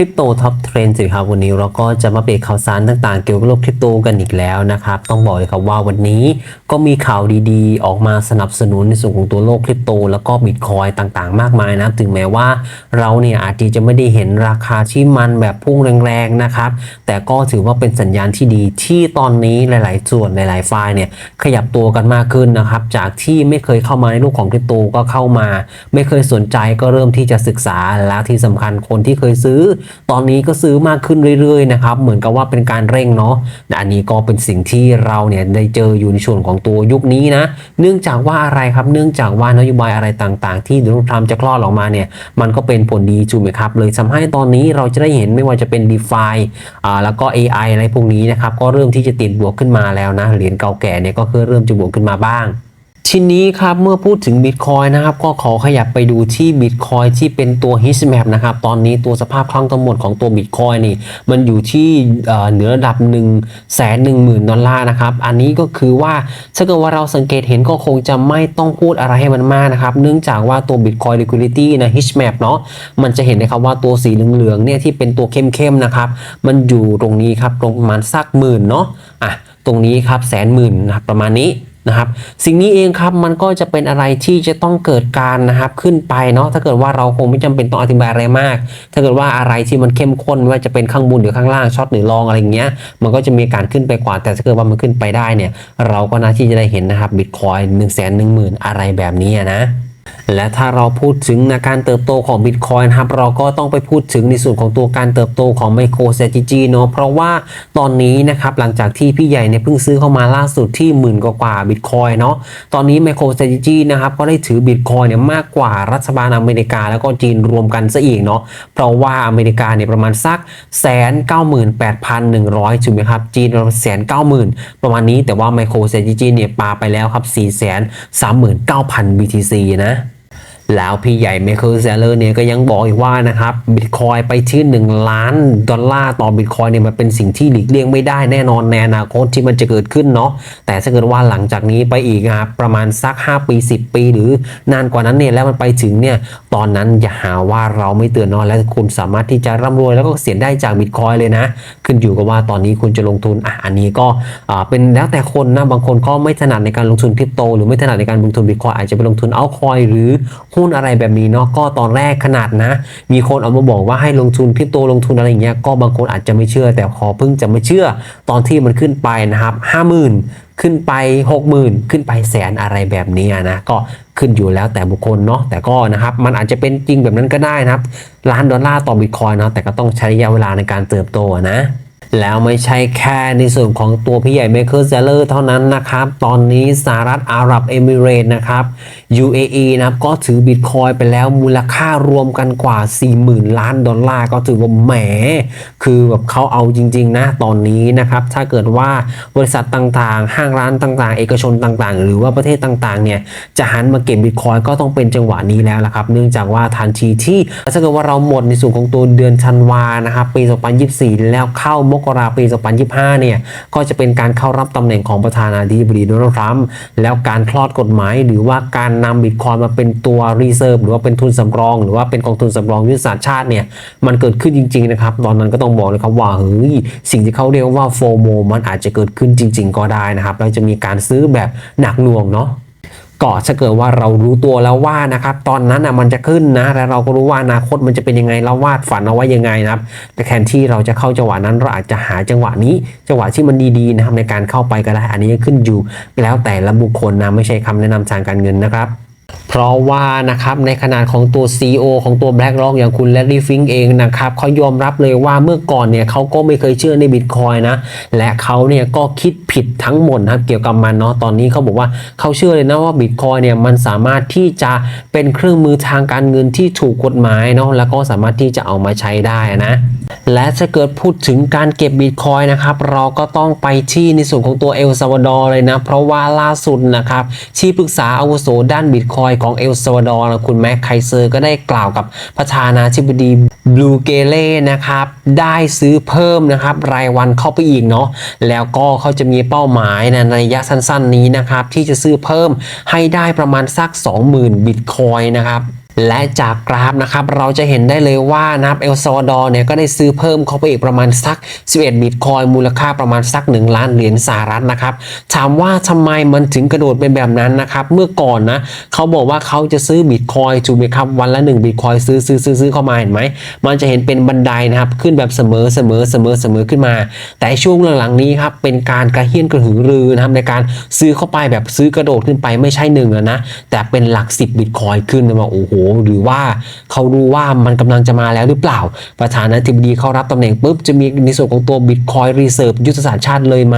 ริปโตท็อปเทรนด์สิครับวันนี้เราก็จะมาเปิดข่าวสารต่างๆ เกี่ยวกับโลกคริปโตกันอีกแล้วนะครับ ต้องบอกเลยครับว่าวันนี้ก็มีข่าวดีๆ ออกมาสนับสนุนในส่วนของตัวโลกคริปโต แล้วก็บิตคอยต่างๆ มากมายนะถึงแม้ว่าเราเนี่ยอาจจะไม่ได้เห็นราคาที่มันแบบพุ่งแรงๆนะครับ แต่ก็ถือว่าเป็นสัญญาณที่ดีที่ตอนนี้หลาย ๆ ส่วนหลายๆฝ่ายเนี่ยขยับตัวกันมากขึ้นนะครับจากที่ไม่เคยเข้ามาในโลกของคริปโตก็เข้ามา ไม่เคยสนใจก็เริ่มที่จะศึกษาแล้วที่สำคัญคนที่เคยซื้อตอนนี้ก็ซื้อมากขึ้นเรื่อยๆนะครับเหมือนกับว่าเป็นการเร่งเนาะแต่อันนี้ก็เป็นสิ่งที่เราเนี่ยได้เจออยู่ในส่วนของตัวยุคนี้นะเนื่องจากว่าอะไรครับเนื่องจากว่านโยบายอะไรต่างๆ ที่โดนัลด์ทรัมป์จะคลอดออกมาเนี่ยมันก็เป็นผลดีถูไหมครับเลยทำให้ตอนนี้เราจะได้เห็นไม่ว่าจะเป็น d e f i อ่าแล้วก็ AI อะไรพวกนี้นะครับก็เริ่มที่จะติดบวกขึ้นมาแล้วนะเหรียญเก่าแก่เนี่ยก็คือเริ่มจะบวกขึ้นมาบ้าง ทีนี้ครับเมื่อพูดถึง Bitcoin นะครับก็ขอขยับไปดูที่ Bitcoin ที่เป็นตัว Heatmap นะครับตอนนี้ตัวสภาพคล่องทั้งหมดของตัว Bitcoin นี่มันอยู่ที่เอ่อเหนือระดับ1 1 0 0 0 0ดอลลาร์นะครับอันนี้ก็คือว่าถ้าเกิดว่าเราสังเกตเห็นก็คงจะไม่ต้องพูดอะไรให้มันมากนะครับเนื่องจากว่าตัว Bitcoin Liquidity นะ Heatmap เนาะมันจะเห็นนะครับว่าตัวสีเหลืองๆเนี่ยที่เป็นตัวเข้มๆนะครับมันอยู่ตรงนี้ครับตรงประมาณสักหมื่นเนาะอะตรงนี้ครับแสนหมื่นนะครับประมาณนี้ นะครับสิ่งนี้เองครับมันก็จะเป็นอะไรที่จะต้องเกิดการนะครับขึ้นไปเนาะถ้าเกิดว่าเราคงไม่จำเป็นต้องอธิบายอะไรมาก ถ้าเกิดว่าอะไรที่มันเข้มข้นไม่ว่าจะเป็นข้างบนหรือข้างล่างช็อตหรือลองอะไรเงี้ยมันก็จะมีการขึ้นไปกว่า แต่ถ้าเกิดว่ามันขึ้นไปได้เนี่ยเราก็น่าที่จะได้เห็นนะครับบิตคอยน์หนึ่งแสนหนึ่งหมื่นอะไรแบบนี้นะ และถ้าเราพูดถึงในการเติบโตของ Bitcoin นะครับเราก็ต้องไปพูดถึงในส่วนของตัวการเติบโตของ MicroStrategy เนาะเพราะว่าตอนนี้นะครับหลังจากที่พี่ใหญ่เนี่ยเพิ่งซื้อเข้ามาล่าสุดที่หมื่นกว่าๆ Bitcoin เนาะตอนนี้ MicroStrategy นะครับก็ได้ถือ Bitcoin เนี่ยมากกว่ารัฐบาลอเมริกาแล้วก็จีนรวมกันซะอีกเนาะเพราะว่าอเมริกาเนี่ยประมาณสักแสนเก้าหมื่นแปดพันหนึ่งร้อยถูกไหมครับจีนประมาณแสนเก้าหมื่นประมาณนี้แต่ว่า MicroStrategy เนี่ยปาไปแล้วครับสี่แสนสามหมื่นเก้าพัน BTC นะ แล้วพี่ใหญ่เมเคิลเซเลอร์เนี่ยก็ยังบอกอีกว่านะครับบิตคอยไปที่ 1 ล้านดอลลาร์ต่อบิตคอยเนี่ยมันเป็นสิ่งที่หลีกเลี่ยงไม่ได้แน่นอนในอนาคตที่มันจะเกิดขึ้นเนาะแต่ถ้าเกิดว่าหลังจากนี้ไปอีกนะครับประมาณสัก 5 ปี 10 ปี หรือนานกว่านั้นเนี่ยแล้วมันไปถึงเนี่ยตอนนั้นอย่าหาว่าเราไม่เตือนเนอนและคุณสามารถที่จะร่ำรวยแล้วก็เสียได้จากบิตคอยเลยนะ ขึ้นอยู่กับว่าตอนนี้คุณจะลงทุนอะอันนี้ก็อ่าเป็นแล้วแต่คนนะบางคนก็ไม่ถนัดในการลงทุนคริปโต หรือไม่ถนัดในการลงทุนบิตคอยอาจจะไปลงทุนเอาคอยหรือหุนอะไรแบบนี้เนาะก็ตอนแรกขนาดนะ มีคนเอามาบอกว่าให้ลงทุนคริปโตลงทุนอะไรอย่างเงี้ยก็บางคนอาจจะไม่เชื่อ แต่พอเพิ่งจะไม่เชื่อตอนที่มันขึ้นไปนะครับห้าหมื่นขึ้นไป 60,000 ขึ้นไปแสนอะไรแบบนี้นะก็ขึ้นอยู่แล้วแต่บุคคลเนาะแต่ก็นะครับมันอาจจะเป็นจริงแบบนั้นก็ได้นะครับล้านดอลลาร์ต่อบิตคอยน์เนาะแต่ก็ต้องใช้ระยะเวลาในการเติบโตนะ แล้วไม่ใช่แค่ในส่วนของตัวพี่ใหญ่เมเคิลเซเลอร์เท่านั้นนะครับ ตอนนี้สหรัฐอาหรับเอมิเรต์นะครับ UAE นะครับก็ถือบิตคอยไปแล้วมูลค่ารวมกันกว่า 40,000 ล้านดอลลาร์ก็ถือว่าแหม คือแบบเขาเอาจริง ๆ นะตอนนี้นะครับ ถ้าเกิดว่าบริษัทต่างๆ ห้างร้านต่างๆ เอกชนต่างๆ หรือว่าประเทศต่างๆ เนี่ยจะหันมาเก็บบิตคอยก็ต้องเป็นจังหวะนี้แล้วละครับ เนื่องจากว่าทันทีที่ถ้าเกิดว่าเราหมดในส่วนของตัวเดือนธันวานะครับปี 2024 แล้วเข้ามกกราปี 2025 เนี่ย ก็จะเป็นการเข้ารับตำแหน่งของประธานาธิบดีโดนัลด์ทรัมป์แล้วการคลอดกฎหมายหรือว่าการนำบิตคอยมาเป็นตัวรีเซิร์ฟหรือว่าเป็นทุนสำรอง หรือว่าเป็นกองทุนสำรองยุทธศาสตร์ชาติเนี่ย มันเกิดขึ้นจริง ๆ นะครับ ตอนนั้นก็ต้องบอกเลยครับว่าเฮ้ยสิ่งที่เขาเรียกว่าโฟโมมันอาจจะเกิดขึ้นจริง ๆ ก็ได้นะครับแล้วจะมีการซื้อแบบหนักหน่วงเนาะ ก็ถ้าเกิดว่าเรารู้ตัวแล้วว่านะครับตอนนั้นอะมันจะขึ้นนะแล้วเราก็รู้ว่าอนาคตมันจะเป็นยังไงเราวาดฝันเอาไว้ยังไงนะครับแต่แทนที่เราจะเข้าจังหวะนั้นเราอาจจะหาจังหวะนี้ จังหวะที่มันดีๆนะครับในการเข้าไปก็ได้อันนี้ขึ้นอยู่ แล้วแต่ละบุคคลนะไม่ใช่คำแนะนำทางการเงินนะครับ เพราะว่านะครับในขนาดของตัว CEO ของตัว BlackRock อย่างคุณ Larry Fink เองนะครับเขายอมรับเลยว่าเมื่อก่อนเนี่ยเขาก็ไม่เคยเชื่อใน Bitcoin นะ และเขาเนี่ยก็คิดผิดทั้งหมดนะครับเกี่ยวกับมันเนาะตอนนี้เขาบอกว่าเขาเชื่อเลยนะว่า Bitcoin เนี่ยมันสามารถที่จะเป็นเครื่องมือทางการเงินที่ถูกกฎหมายเนาะแล้วก็สามารถที่จะเอามาใช้ได้นะและถ้าเกิดพูดถึงการเก็บบิตคอยนะครับเราก็ต้องไปที่ในส่วนของตัวเอลซาวาดอร์เลยนะเพราะว่าล่าสุดนะครับที่ปรึกษาอาวุโสด้านบิตคอยของเอลซาวาดอร์คุณแม็กไคเซอร์ก็ได้กล่าวกับประธานาธิบดีบลูเกเล่นะครับ ได้ซื้อเพิ่มนะครับ รายวันเข้าไปอีกเนาะแล้วก็เขาจะมีเป้าหมายนะในระยะสั้นๆนี้นะครับ ที่จะซื้อเพิ่มให้ได้ประมาณสัก 20,000 บิตคอยนะครับ และจากกราฟนะครับเราจะเห็นได้เลยว่านะครับเอลซาวาดอร์เนี่ยก็ได้ซื้อเพิ่มเข้าไปอีกประมาณสัก 11 บิตคอยมูลค่าประมาณสัก 1 ล้านเหรียญสหรัฐนะครับถามว่าทำไมมันถึงกระโดดเป็นแบบนั้นนะครับเมื่อก่อนนะเขาบอกว่าเขาจะซื้อบิตคอยถูกไหมครับวันละ 1 บิตคอยซื้อซื้อซื้อซื้อเข้ามาเห็นไหมมันจะเห็นเป็นบันไดนะครับขึ้นแบบเสมอเสมอเสมอเสมอขึ้นมา แต่ช่วงหลังๆนี้ครับเป็นการกระเฮี้ยนกระหือรือนะครับในการซื้อเข้าไปแบบซื้อกระโดดขึ้นไปไม่ใช่หนึ่งนะแต่เป็นหลัก 10 บิตคอยขึ้นมาโอ้โหหรือว่าเขารู้ว่ามันกำลังจะมาแล้วหรือเปล่า ประธานาธิบดีเขารับตำแหน่งปุ๊บจะมีในส่วนของตัวบิตคอยรีเซิร์ฟยุทธศาสตร์ชาติเลยไหม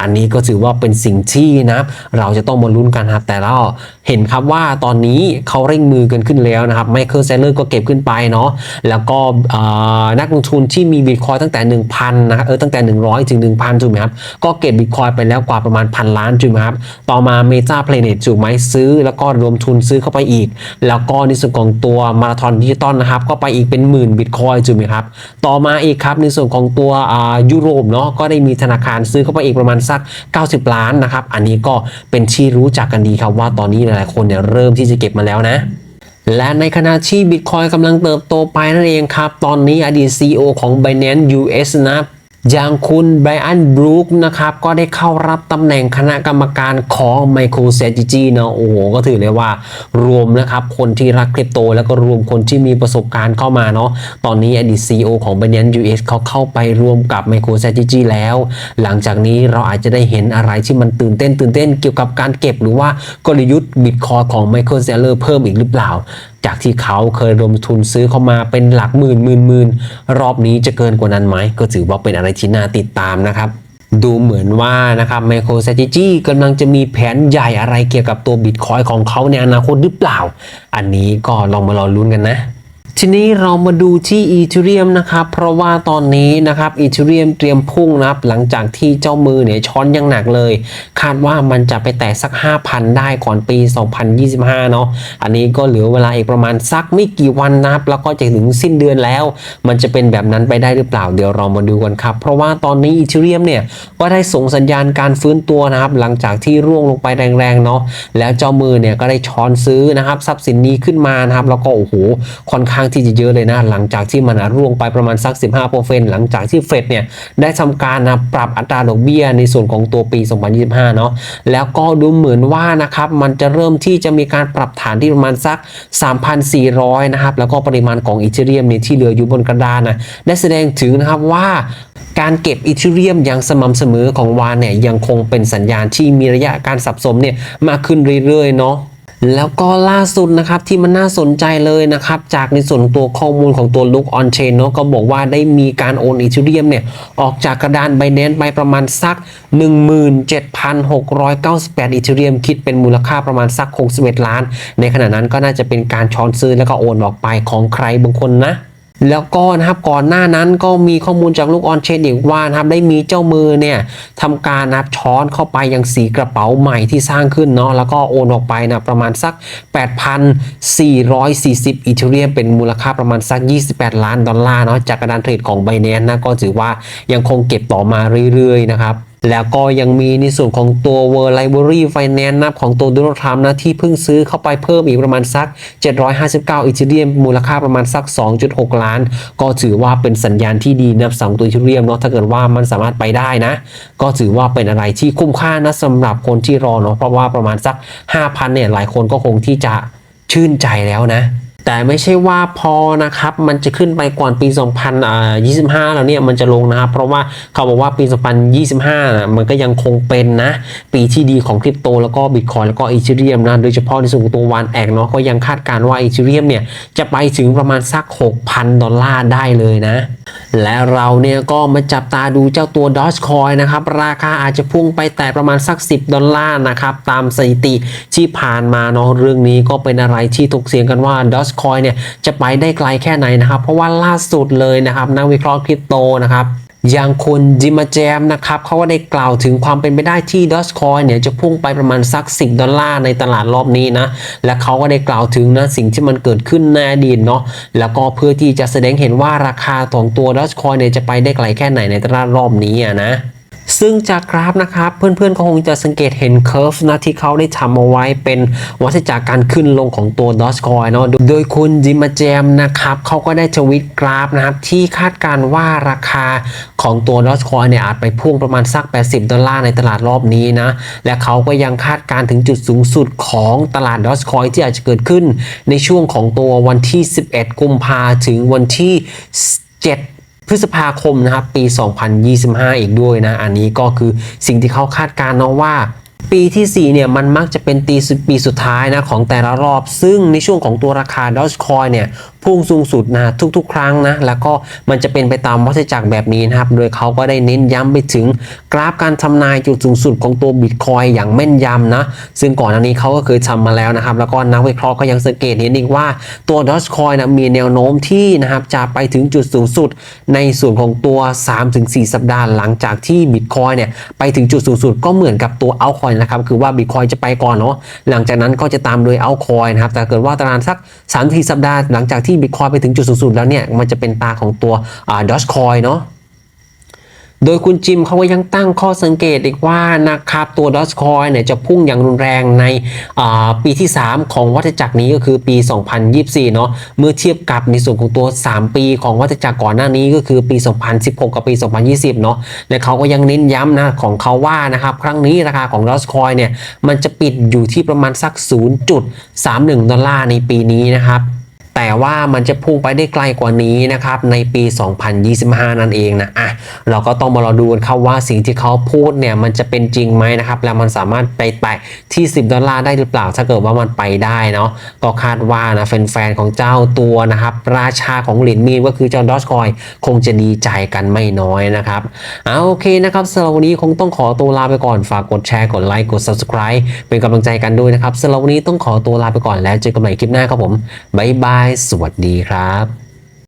อันนี้ก็ถือว่าเป็นสิ่งที่นะเราจะต้องมาลุ้นกันครับแต่เราเห็นครับว่าตอนนี้เขาเร่งมือกันขึ้นแล้วนะครับไมเคิลเซเลอร์ก็เก็บขึ้นไปเนาะแล้วก็นักลงทุนที่มีบิตคอยตั้งแต่ 1,000นะเออตั้งแต่ 100 ถึง 1,000ถูกไหมครับก็เก็บบิตคอยไปแล้วกว่าประมาณพันล้านถูกไหมครับต่อมา Meta Planet ถูกไหมซื้อ แล้วก็รวมทุนซื้อเข้าไปอีก แล้วก็ในส่วนของตัวมาราธอนดิจิตอลนะครับก็ไปอีกเป็นหมื่นบิตคอยถูกไหมครับต่อมาอีกครับในส่วนของตัวยุโรปเนาะก็ได้มีธนาคารซื้อเข้าไปอีกประมาณสัก 90 ล้านนะครับอันนี้ก็เป็นที่รู้จักกันดีครับว่าตอนนี้หลายๆคนเนี่ยเริ่มที่จะเก็บมาแล้วนะและในขณะที่ Bitcoin กำลังเติบโตไปนั่นเองครับ ตอนนี้อดีต CEO ของ Binance US นะ อย่างคุณไบรอันบรูคนะครับ ก็ได้เข้ารับตำแหน่งคณะกรรมการของ MicroStrategy นะโอ้โห ก็ถือเลยว่ารวมนะครับ คนที่รักคริปโต แล้วก็รวมคนที่มีประสบการณ์เข้ามาเนาะตอนนี้อดีต CEO ของ Binance US เขาเข้าไปรวมกับ MicroStrategy แล้ว หลังจากนี้เราอาจจะได้เห็นอะไรที่มันตื่นเต้นตื่นเต้นเกี่ยวกับการเก็บหรือว่ากลยุทธ์ Bitcoin ของ Michael Saylor เพิ่มอีกหรือเปล่าจากที่เขาเคยลงทุนซื้อเข้ามาเป็นหลักหมื่นหมื่นหมื่นรอบนี้จะเกินกว่านั้นไหม ก็ถือว่าเป็นอะไรที่น่าติดตามนะครับดูเหมือนว่านะครับ MicroStrategy กำลังจะมีแผนใหญ่อะไรเกี่ยวกับตัวบิตคอยของเขาในอนาคตหรือเปล่า อันนี้ก็ลองมารอลุ้นกันนะ ทีนี้เรามาดูที่อีเทเรียมนะครับ เพราะว่าตอนนี้นะครับอีเทเรียมเตรียมพุ่งนะครับหลังจากที่เจ้ามือเนี่ยช้อนยังหนักเลย คาดว่ามันจะไปแตะสัก 5,000 ได้ก่อนปี 2025 เนาะอันนี้ก็เหลือเวลาอีกประมาณสักไม่กี่วันนะครับ แล้วก็จะถึงสิ้นเดือนแล้ว มันจะเป็นแบบนั้นไปได้หรือเปล่าเดี๋ยวเรามาดูกันครับ เพราะว่าตอนนี้อีเทเรียมเนี่ยก็ได้ส่งสัญญาณการฟื้นตัวนะครับ หลังจากที่ร่วงลงไปแรงๆเนาะแล้วเจ้ามือเนี่ยก็ได้ช้อนซื้อนะครับทรัพย์สินนี้ขึ้นมานะครับแล้วก็โอ้โหค่อนข้างที่จะเยอะเลยนะ หลังจากที่มันร่วงไปประมาณสัก 15%หลังจากที่เฟดเนี่ยได้ทำการนะปรับอัตราดอกเบี้ยในส่วนของตัวปี 2025 เนาะแล้วก็ดูเหมือนว่านะครับมันจะเริ่มที่จะมีการปรับฐานที่ประมาณสัก 3,400 นะครับ แล้วก็ปริมาณของอีเทเรียมเนี่ยที่เหลืออยู่บนกระดานนะได้แสดงถึงนะครับว่าการเก็บอีเทเรียมอย่างสม่ำเสมอของวานเนี่ยยังคงเป็นสัญญาณที่มีระยะการสับสมเนี่ยมากขึ้นเรื่อยๆเนาะ แล้วก็ล่าสุดนะครับที่มันน่าสนใจเลยนะครับจากในส่วนตัวข้อมูลของตัวลุกออนเชนเนาะก็บอกว่าได้มีการโอนอีเทเรียมเนี่ยออกจากกระดานไบแนนไปประมาณสัก 17,698อีเทเรียมคิดเป็นมูลค่าประมาณสัก 61 ล้าน ในขณะนั้นก็น่าจะเป็นการช้อนซื้อแล้วก็โอนออกไปของใครบางคนนะ แล้วก็นะครับก่อนหน้านั้นก็มีข้อมูลจากลูกออนเชนอีกว่านะครับได้มีเจ้ามือเนี่ยทำการนับช้อนเข้าไปยังสีกระเป๋าใหม่ที่สร้างขึ้นเนาะแล้วก็โอนออกไปนะประมาณสัก 8,440 อีเทเรียมเป็นมูลค่าประมาณสัก 28 ล้านดอลลาร์เนาะจากกระดานเทรดของ b บ n a n c e นะก็ถือว่ายังคงเก็บต่อมาเรื่อยๆนะครับ แล้วก็ยังมีในส่วนของตัว World Library Finance นับของตัวโดนัลด์ทรัมป์นะที่เพิ่งซื้อเข้าไปเพิ่มอีกประมาณสัก 759อีเทเรียมมูลค่าประมาณสัก 2.6 ล้าน ก็ถือว่าเป็นสัญญาณที่ดีนะสองตัวอีเทเรียมเนาะถ้าเกิดว่ามันสามารถไปได้นะ ก็ถือว่าเป็นอะไรที่คุ้มค่านะสำหรับคนที่รอเนาะเพราะว่าประมาณสัก 5,000เนี่ยหลายคนก็คงที่จะชื่นใจแล้วนะ แต่ไม่ใช่ว่าพอนะครับ มันจะขึ้นไปก่อนปี 2025 แล้วเนี่ยมันจะลงนะครับ เพราะว่าเขาบอกว่าปี 2025นะมันก็ยังคงเป็นนะ ปีที่ดีของคริปโตแล้วก็บิตคอยแล้วก็อีเทเรียมนะ โดยเฉพาะในส่วนของตัววานแอกเนาะก็ยังคาดการณ์ว่าอีเทเรียมเนี่ยจะไปถึงประมาณสัก 6,000 ดอลลาร์ได้เลยนะและเราเนี่ยก็มาจับตาดูเจ้าตัว Dogecoin นะครับ ราคาอาจจะพุ่งไปแต่ประมาณสัก 10 ดอลลาร์นะครับ ตามสถิติที่ผ่านมาเนาะเรื่องนี้ก็เป็นอะไรที่ถกเสียงกันว่า Dogecoin เนี่ยจะไปได้ไกลแค่ไหนนะครับ เพราะว่าล่าสุดเลยนะครับ นักวิเคราะห์คริปโตนะครับ อย่างคุณจิมาแจมนะครับเขาก็ได้กล่าวถึงความเป็นไปได้ที่ดอสคอยเนี่ยจะพุ่งไปประมาณสัก 10 ดอลลาร์ในตลาดรอบนี้นะ และเขาก็ได้กล่าวถึงนะสิ่งที่มันเกิดขึ้นในอดีตเนาะแล้วก็เพื่อที่จะแสดงเห็นว่าราคาของตัวดอสคอยเนี่ยจะไปได้ไกลแค่ไหนในตลาดรอบนี้อะนะ ซึ่งจากกราฟนะครับเพื่อนๆก็คงจะสังเกตเห็นเคอร์ฟนะที่เขาได้ทำเอาไว้เป็นวัฏจักรการขึ้นลงของตัวดอ g คอยเนาะโดยคุณจิมมาแจมนะครับเขาก็ได้ทวิตกราฟนะครับที่คาดการว่าราคาของตัวดอ g คอยเนี่ยอาจไปพุ่งประมาณสัก 80 ดอลลาร์ในตลาดรอบนี้นะและเขาก็ยังคาดการถึงจุดสูงสุดของตลาดดอ g คอยที่อาจจะเกิดขึ้นในช่วงของตัววันที่ 11 กุมภาถึงวันที่ 7 พฤษภาคมนะครับปี 2025 อีกด้วยนะ อันนี้ก็คือสิ่งที่เขาคาดการณ์เนาะว่า ปีที่ 4 เนี่ย มันมักจะเป็นตีปีสุดท้ายนะ ของแต่ละรอบ ซึ่งในช่วงของตัวราคา Dogecoin เนี่ยพุ่งสูงสุดนะทุกๆ ครั้งนะแล้วก็มันจะเป็นไปตามวัฏจักรแบบนี้นะครับ โดยเขาก็ได้เน้นย้ำไปถึงกราฟการทำนายจุดสูงสุดของตัว Bitcoin อย่างแม่นยำนะซึ่งก่อนหน้านี้เขาก็เคยทำมาแล้วนะครับ แล้วก็นักวิเคราะห์ก็ยังสังเกตเห็นอีกว่าตัว Dogecoin นะมีแนวโน้มที่นะครับจะไปถึงจุดสูงสุด ในส่วนของตัว 3-4 สัปดาห์หลังจากที่ Bitcoin เนี่ยไปถึงจุดสูงสุดก็เหมือนกับตัว Altcoin นะครับคือว่า Bitcoin จะไปก่อนเนาะหลังจากนั้นก็จะตามโดย Altcoin นะครับแต่เกิดว่าตารางสัก3-4สัปดาห์หลังจากที่ Bitcoin ไปถึงจุดสูงสุดแล้วเนี่ย มันจะเป็นตาของตัวดอ่า Dogecoin เนาะโดยคุณจิมเขาก็ยังตั้งข้อสังเกตอีกว่านะครับตัว Dogecoin เนี่ยจะพุ่งอย่างรุนแรงในปีที่ 3 ของวัฏจักรนี้ก็คือปี 2024 เนาะเมื่อเทียบกับในส่วนของตัว 3 ปีของวัฏจักรก่อนหน้านี้ก็คือปี 2016 กับปี 2020 เนาะและเขาก็ยังเน้นย้ำนะของเขาว่านะครับครั้งนี้ราคาของ Dogecoin เนี่ยมันจะปิดอยู่ที่ประมาณสัก 0.31 ดอลลาร์ในปีนี้นะครับ แต่ว่ามันจะพุ่งไปได้ไกลกว่านี้นะครับในปี 2025 นั่นเองนะอะเราก็ต้องมารอดูกันครับว่าสิ่งที่เขาพูดเนี่ยมันจะเป็นจริงไหมนะครับแล้วมันสามารถไปแตะที่ 10 ดอลลาร์ได้หรือเปล่าถ้าเกิดว่ามันไปได้เนาะก็คาดว่านะแฟนๆของเจ้าตัวนะครับราชาของเหรียญมีนก็คือเจ้าดอ g คอยคงจะดีใจกันไม่น้อยนะครับเอาโอเคนะครับสำหรับวันนี้คงต้องขอตัวลาไปก่อนฝากกดแชร์กดไลค์กด subscribe เป็นกำลังใจกันด้วยนะครับสำหรับวันนี้ต้องขอตัวลาไปก่อนแล้วเจอกันใหม่คลิปหน้าครับผมบ๊ายบายสวัสดีครับ